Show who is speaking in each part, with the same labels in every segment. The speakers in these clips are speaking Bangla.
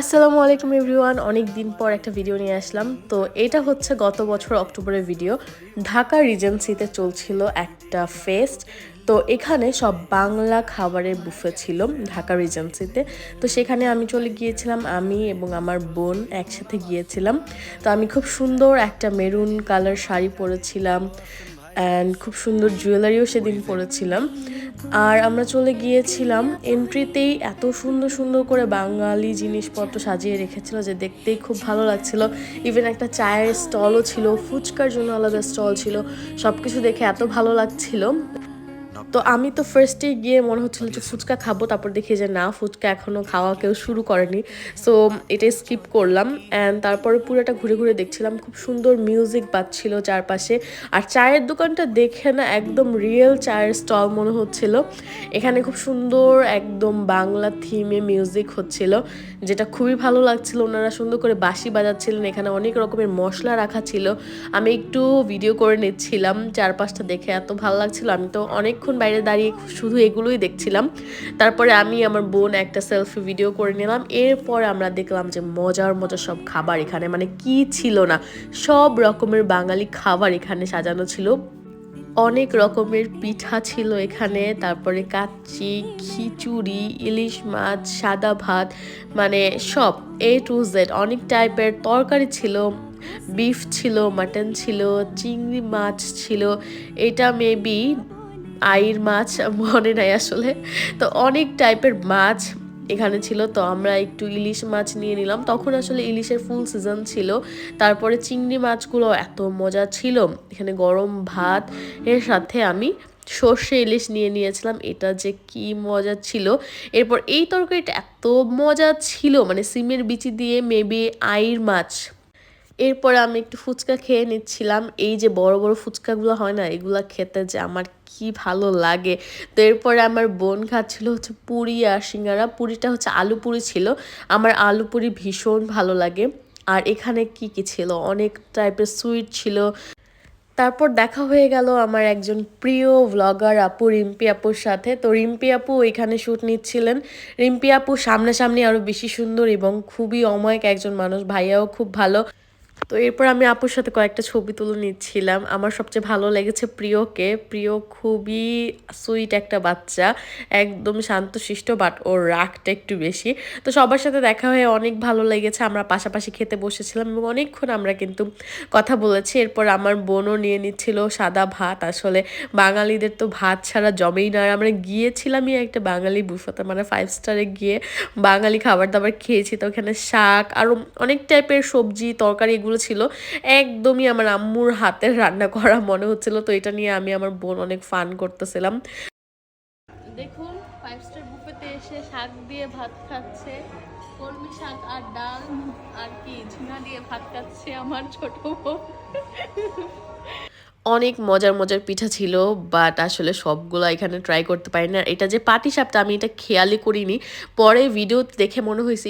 Speaker 1: আসসালামু আলাইকুম এভরিওয়ান অনেক দিন পর একটা ভিডিও নিয়ে আসলাম। তো এটা হচ্ছে গত বছর অক্টোবরের ভিডিও। ঢাকা রিজেন্সিতে চলছিল একটা ফেস্ট। তো এখানে সব বাংলা খাবারের বুফে ছিল ঢাকা রিজেন্সিতে। তো সেখানে আমি চলে গিয়েছিলাম, আমি এবং আমার বোন একসাথে গিয়েছিলাম। তো আমি খুব সুন্দর একটা মেরুন কালার শাড়ি পরেছিলাম। অ্যান্ড খুব সুন্দর জুয়েলারিও সেদিন পরেছিলাম। আর আমরা চলে গিয়েছিলাম এন্ট্রিতেই এত সুন্দর সুন্দর করে বাঙালি জিনিসপত্র সাজিয়ে রেখেছিল যে দেখতেই খুব ভালো লাগছিল। ইভেন একটা চায়ের স্টলও ছিল, ফুচকার জন্য আলাদা স্টল ছিল সব কিছু দেখে এত ভালো লাগছিল। তো আমি তো ফার্স্টে গিয়ে মনে হচ্ছিল যে ফুচকা খাব, তারপর দেখি যে না, ফুচকা এখনও খাওয়া কেউ শুরু করেনি। সো এটাই স্কিপ করলাম অ্যান্ড তারপরে পুরোটা ঘুরে ঘুরে দেখছিলাম, খুব সুন্দর মিউজিক বাজছিল চারপাশে। আর চায়ের দোকানটা দেখে না একদম রিয়েল চায়ের স্টল মনে হচ্ছিল। এখানে খুব সুন্দর একদম বাংলা থিমে মিউজিক হচ্ছিল, যেটা খুবই ভালো লাগছিল। ওনারা সুন্দর করে বাঁশি বাজাচ্ছিলেন, এখানে অনেক রকমের মশলা রাখা ছিল। আমি একটু ভিডিও করে নিচ্ছিলাম চারপাশটা দেখে, এত ভালো লাগছিল। আমি তো অনেকক্ষণ বাইরে দাঁড়িয়ে শুধু এগুলোই দেখছিলাম। তারপরে আমি, আমার বোন একটা সেলফি ভিডিও করে নিলাম। এরপর আমরা দেখলাম যে মজার মজার সব খাবার এখানে। মানে কি ছিল না, সব রকমের বাঙালি খাবার এখানে সাজানো ছিল। অনেক রকমের পিঠা ছিল এখানে। তারপরে কাচ্চি, খিচুড়ি, ইলিশ মাছ, সাদা ভাত মানে সব এ টু জেড অনেক টাইপের তরকারি ছিল বিফ ছিল মাটন ছিল, চিংড়ি মাছ ছিল। এটা মেবি আইর মাছ মনে নাই আসলে। তো অনেক টাইপের মাছ এখানে ছিল। তো আমরা একটু ইলিশ মাছ নিয়ে নিলাম। তখন আসলে ইলিশের ফুল সিজন ছিল। তারপরে চিংড়ি মাছগুলো এত মজা ছিল। এখানে গরম ভাত, এর সাথে আমি সর্ষে ইলিশ নিয়ে নিয়েছিলাম। এটা যে কি মজা ছিল। এরপর এই তরকারিটা এত মজা ছিল। মানে সিমের বিচি দিয়ে মেবি আইর মাছ এরপরে আমি একটু ফুচকা খেয়ে নিচ্ছিলাম। এই যে বড় বড় ফুচকাগুলো হয় না, এগুলো খেতে যে আমার কি ভালো লাগে। তো এরপরে আমার বোন খাচ্ছিল হচ্ছে পুরি আর সিঙ্গারা। পুরিটা হচ্ছে আলু পুরি ছিল। আমার আলু পুরি ভীষণ ভালো লাগে। আর এখানে কি কি ছিল? অনেক টাইপের সুইট ছিল। তারপর দেখা হয়ে গেল আমার একজন প্রিয় ভ্লগার আপু রিম্পি আপুর সাথে। তো রিম্পি আপু এখানে শ্যুট নিচ্ছিলেন। রিম্পি আপু সামনাসামনি আরও বেশি সুন্দর এবং খুবই অমায়িক একজন মানুষ। ভাইয়াও খুব ভালো। তো এরপর আমি আপুর সাথে কয়েকটা ছবি তুলে নিচ্ছিলাম। আমার সবচেয়ে ভালো লেগেছে প্রিয়কে। প্রিয় খুবই সুইট একটা বাচ্চা, একদম শান্তশিষ্ট, বাট ওর রাগটা একটু বেশি। তো সবার সাথে দেখা হয়ে অনেক ভালো লেগেছে। আমরা পাশাপাশি খেতে বসেছিলাম এবং অনেকক্ষণ আমরা কিন্তু কথা বলেছি। এরপর আমার বোনও নিয়ে নিচ্ছিল সাদা ভাত। আসলে বাঙালিদের তো ভাত ছাড়া জমেই না। আমরা গিয়েছিলামই একটা বাঙালি বুফাতে মানে ফাইভ স্টারে গিয়ে বাঙালি খাবার দাবার খেয়েছি। তো ওখানে শাক আরও অনেক টাইপের সবজি, তরকারি এগুলো ছিল। একদমই আমার আম্মুর হাতের রান্না করা মনে হচ্ছিল, তো এটা নিয়ে আমি আমার বোন অনেক ফান করতেছিলাম। দেখুন ফাইভ স্টার বুফেতে এসে শাক দিয়ে ভাত খাচ্ছে, কলমি শাক আর ডাল আর কি ঝুনা দিয়ে ভাত খাচ্ছে আমার ছোট বোন অনেক মজার মজার পিঠা ছিল বাট আসলে সবগুলো এখানে ট্রাই করতে পারি না। এটা যে পাটি সাপটা, আমি এটা খেয়ালই করিনি। পরে ভিডিও দেখে মনে হয়েছে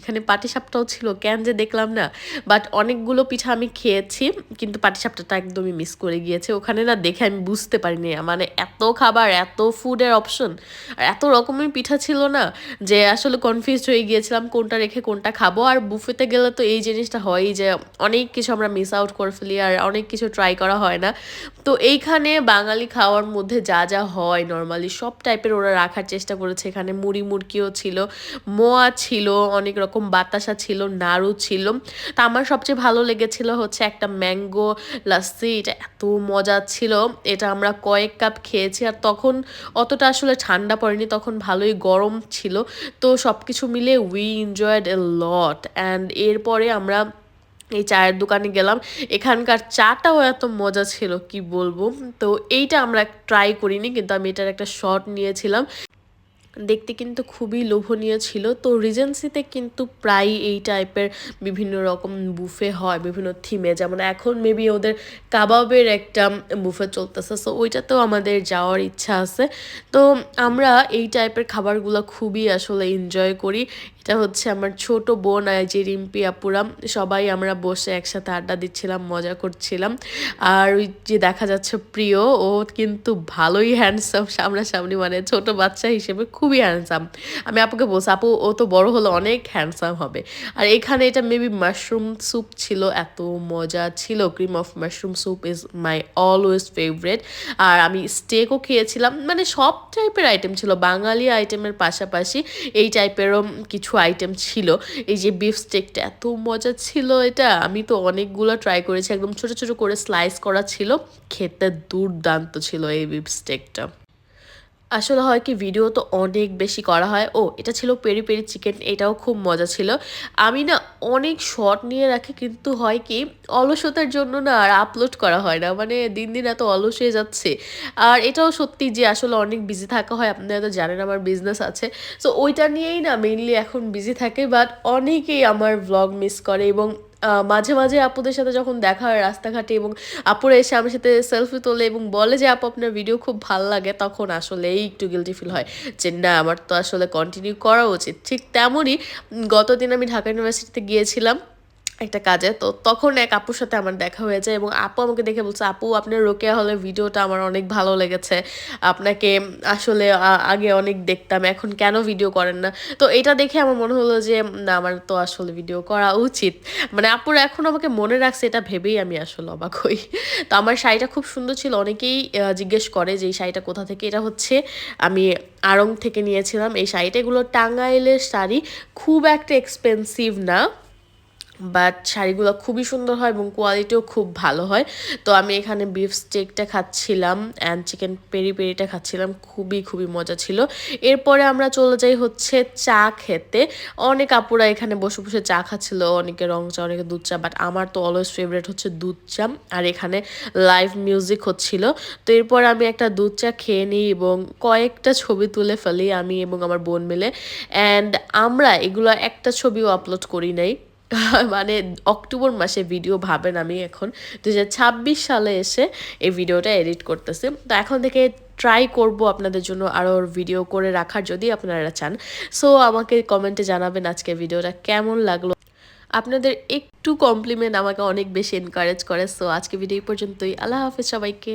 Speaker 1: এখানে পাটি সাপটাও ছিল, কেন যে দেখলাম না। বাট অনেকগুলো পিঠা আমি খেয়েছি, কিন্তু পাটি সাপটাটা একদমই মিস করে গিয়েছে। ওখানে না দেখে আমি বুঝতে পারিনি মানে এত খাবার, এত ফুডের অপশন আর এত রকমের পিঠা ছিল না, যে আসলে কনফিউজড হয়ে গিয়েছিলাম, কোনটা রেখে কোনটা খাব। আর বুফেতে গেলে তো এই জিনিসটা হয়ই যে অনেক কিছু আমরা মিস আউট করে ফেলি, আর অনেক কিছু ট্রাই করা হয় না। তো এইখানে বাঙালি খাওয়ার মধ্যে যা যা হয় নর্মালি সব টাইপের ওরা রাখার চেষ্টা করেছে। এখানে মুড়ি মুরগিও ছিল, মোয়া ছিল, অনেক রকম বাতাসা ছিল, নাড়ু ছিল। তা আমার সবচেয়ে ভালো লেগেছিল হচ্ছে একটা ম্যাঙ্গো লাস্সি এটা এত মজা ছিল। এটা আমরা কয়েক কাপ খেয়েছি আর তখন অতটা আসলে ঠান্ডা পড়েনি, তখন ভালোই গরম ছিল। তো সব কিছু মিলে we enjoyed a lot and এরপরে আমরা এই চায়ের দোকানে গেলাম। এখানকার চাটাও এত মজা ছিল, কি বলব? তো এইটা আমরা ট্রাই করিনি, কিন্তু আমি এটার একটা শট নিয়েছিলাম। দেখতে কিন্তু খুবই লোভনীয় ছিল। তো রিজেন্সিতে কিন্তু প্রায় এই টাইপের বিভিন্ন রকম বুফে হয়, বিভিন্ন থিমে যেমন এখন মেবি ওদের কাবাবের একটা বুফে চলতেছে সো ওইটাতেও আমাদের যাওয়ার ইচ্ছা আছে। তো আমরা এই টাইপের খাবারগুলো খুবই আসলে এনজয় করি। এটা হচ্ছে আমার ছোট বোন যে রিম্পি আপুরাম। সবাই আমরা বসে একসাথে আড্ডা দিচ্ছিলাম, মজা করছিলাম। আর ওই যে দেখা যাচ্ছে প্রিয়, ও কিন্তু ভালোই হ্যান্ডসাম সামনাসামনি মানে ছোট বাচ্চা হিসেবে খুবই হ্যান্ডসাম আমি আপুকে বলছি, আপু, ও তো বড় হলে অনেক হ্যান্ডসাম হবে। আর এখানে এটা মেবি মাশরুম স্যুপ ছিল, এত মজা ছিল। Cream of mushroom soup is my always favourite আর আমি স্টেকও খেয়েছিলাম মানে সব টাইপের আইটেম ছিল। বাঙালি আইটেমের পাশাপাশি এই টাইপেরও কিছু আইটেম ছিল। এই যে বিফ স্টেকটা এত মজা ছিল এটা। আমি তো অনেকগুলো ট্রাই করেছি। একদম ছোট ছোট করে স্লাইস করা ছিল। খেতে দুর্দান্ত ছিল এই বিফ স্টেকটা আসলে হয় কি ভিডিও তো অনেক বেশি করা হয়। ও, এটা ছিল পেরি পেরি চিকেন এটাও খুব মজা ছিল। আমি না অনেক শর্ট নিয়ে রাখি, কিন্তু হয় কি, অলসতার জন্য না আর আপলোড করা হয় না। মানে দিন দিন এত অলস হয়ে যাচ্ছে। আর এটাও সত্যি যে আসলে অনেক বিজি থাকা হয় আপনারা তো জানেন আমার বিজনেস আছে। সো ওইটা নিয়েই না মেইনলি এখন বিজি থাকে বাট অনেকেই আমার ভ্লগ মিস করে এবং মাঝে মাঝে আপুদের সাথে যখন দেখা হয় রাস্তাঘাটে এবং আপুরা এসে আমার সাথে সেলফি তোলে এবং বলে যে, আপু, আপনার ভিডিও খুব ভালো লাগে, তখন আসলে এই একটু গিলটি ফিল হয় যে, না, আমার তো আসলে কন্টিনিউ করা উচিত। ঠিক তেমনই গতদিন আমি ঢাকা ইউনিভার্সিটিতে গিয়েছিলাম। একটা কাজে। তো তখন এক আপুর সাথে আমার দেখা হয়ে যায় এবং আপু আমাকে দেখে বলছে, আপু, আপনার রোকেয়া হলের ভিডিওটা আমার অনেক ভালো লেগেছে। আপনাকে আসলে আগে অনেক দেখতাম, এখন কেন ভিডিও করেন না? তো এটা দেখে আমার মনে হলো যে, না, আমার তো আসলে ভিডিও করা উচিত। মানে আপুর এখন আমাকে মনে রাখছে, এটা ভেবেই আমি আসলে অবাক হই। তো আমার শাড়িটা খুব সুন্দর ছিল, অনেকেই জিজ্ঞেস করে যে, এই শাড়িটা কোথা থেকে? এটা হচ্ছে, আমি আড়ং থেকে নিয়েছিলাম। এই শাড়িটা এগুলো টাঙ্গাইলের শাড়ি, খুব একটা এক্সপেন্সিভ না। বাট শাড়িগুলো খুবই সুন্দর হয় এবং কোয়ালিটিও খুব ভালো হয়। তো আমি এখানে বিফ স্টেকটা খাচ্ছিলাম অ্যান্ড চিকেন পেরি পেরিটা খাচ্ছিলাম, খুবই খুবই মজা ছিল। এরপরে আমরা চলে যাই হচ্ছে চা খেতে। অনেক আপুরা এখানে বসে বসে চা খাচ্ছিল, অনেকে রং চা, অনেকে দুধ চা বাট আমার তো অলওয়েজ ফেভারিট হচ্ছে দুধ চা। আর এখানে লাইভ মিউজিক হচ্ছিল। তো এরপর আমি একটা দুধ চা খেয়ে নিই এবং কয়েকটা ছবি তুলে ফেলি আমি এবং আমার বোন মিলে। অ্যান্ড আমরা এগুলো একটা ছবিও আপলোড করি নাই। মানে অক্টোবর মাসে ভিডিও ভাবেন আমি এখন। দু হাজার ছাব্বিশ সালে এসে এই ভিডিওটা এডিট করতেছি। তো এখন থেকে ট্রাই করব আপনাদের জন্য আরও ভিডিও করে রাখার যদি আপনারা চান। সো আমাকে কমেন্টে জানাবেন আজকে ভিডিওটা কেমন লাগল। আপনাদের একটু কমপ্লিমেন্ট আমাকে অনেক বেশি এনকারেজ করে। সো আজকে ভিডিও পর্যন্তই। আল্লাহ হাফেজ সবাইকে।